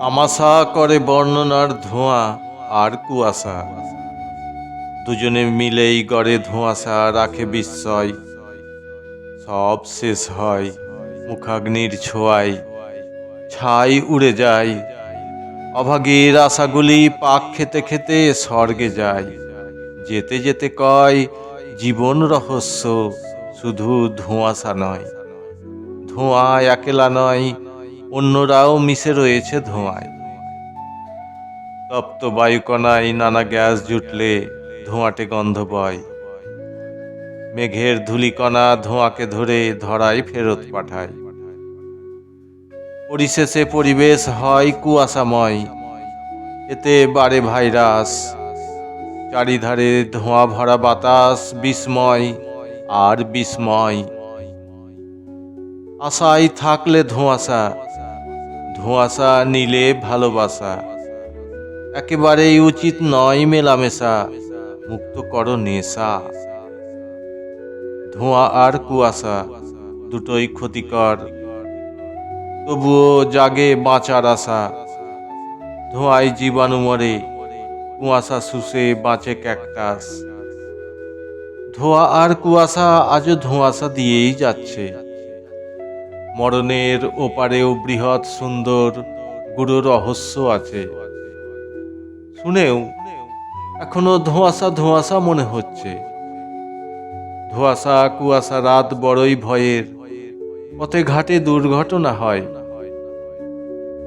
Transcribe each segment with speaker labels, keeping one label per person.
Speaker 1: আমাশা করে বর্ণনার ধোঁয়া আর কুয়াশা। দুজনে মিলেই গড়ে ধোঁয়াশা, রাখে বিস্ময়। সব শেষ হয় মুখাগ্নির ছোঁয়ায়। ছাই উড়ে যায়। অভাগীর আশাগুলি পাক খেতে খেতে স্বর্গে যায়। যেতে যেতে কয়, জীবন রহস্য শুধু ধোঁয়াশা নয়। ধোঁয়া একেলা নয় অন্যরাও মিশে রয়েছে ধোঁয়ায়। তপ্ত বায়ুকণায় নানা গ্যাস জুটলে ধোঁয়াটে গন্ধ বয়। মেঘের ধূলিকণা ধোঁয়াকে ধরে ধরায় ফেরত পাঠায়। পরিশেষে পরিবেশ হয় কুয়াশাময়। এতে বাড়ে ভাইরাস। চারিধারে ধোঁয়া ভরা বাতাস, বিস্ময় আর বিস্ময়। আশায় থাকলে ধোঁয়াশা। ধোঁয়াশা নিলে ভালোবাসা। একেবারেই উচিত নয় মেলামেশা, মুক্ত করো নেশা। ধোঁয়া আর কুয়াশা দুটোই ক্ষতিকর, তবুও জাগে বাঁচার আশা। ধোঁয়ায় জীবাণু মরে, কুয়াশা শুষে বাঁচে ক্যাকটাস। ধোঁয়া আর কুয়াশা আজও ধোঁয়াশা দিয়েই যাচ্ছে। মরণের ওপারেও বৃহৎ সুন্দর গুরু রহস্য আছে। শুনেও এখনও ধোঁয়াশা ধোঁয়াশা মনে হচ্ছে। ধোঁয়াশা কুয়াশা রাত বড়ই ভয়ের, পথে ঘাটে দুর্ঘটনা হয়।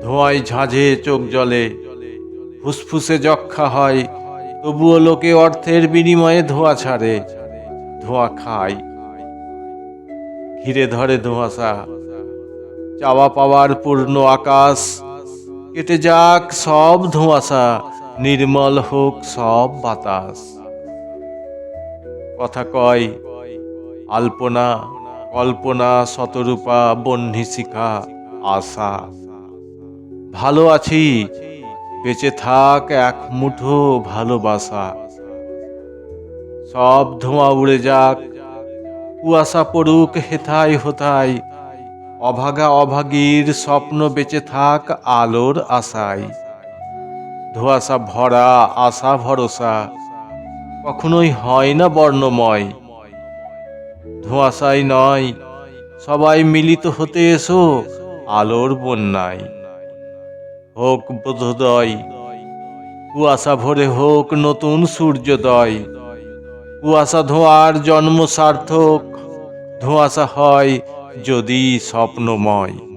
Speaker 1: ধোঁয়ায় ঝাঁঝে চোখ জলে, ফুসফুসে যক্ষা হয়, তবুও লোকে অর্থের বিনিময়ে ধোঁয়া ছাড়ে, ধোঁয়া খায়। ঘিরে ধরে ধোঁয়াশা চাওয়া পাওয়ার পূর্ণ আকাশ। কেটে যাক সব ধোঁয়াশা, নির্মল হোক সব বাতাস। কথা কয়, আলপনা, কল্পনা শতরূপা বহ্নি শিখা আশা। ভালো আছি, বেঁচে থাক এক মুঠো ভালোবাসা। সব ধোঁয়া উড়ে যাক, কুয়াশা পড়ুক হেথায় হোথায় অভাগা অভাগীর স্বপ্ন বেঁচে থাক আলোর আশায়। ধোঁয়াশা ভরা, আশা ভরসা, কখনোই হয় না বর্ণময়। ধোঁয়াশাই নয়, সবাই মিলিত হতে এসো আলোর বন্যায়। হোক বোধোদয়, কুয়াশা ভরে হোক নতুন সূর্যোদয়। কুয়াশা ধোঁয়ার জন্ম সার্থক, ধোঁয়াশা হয় যদি স্বপ্নময়।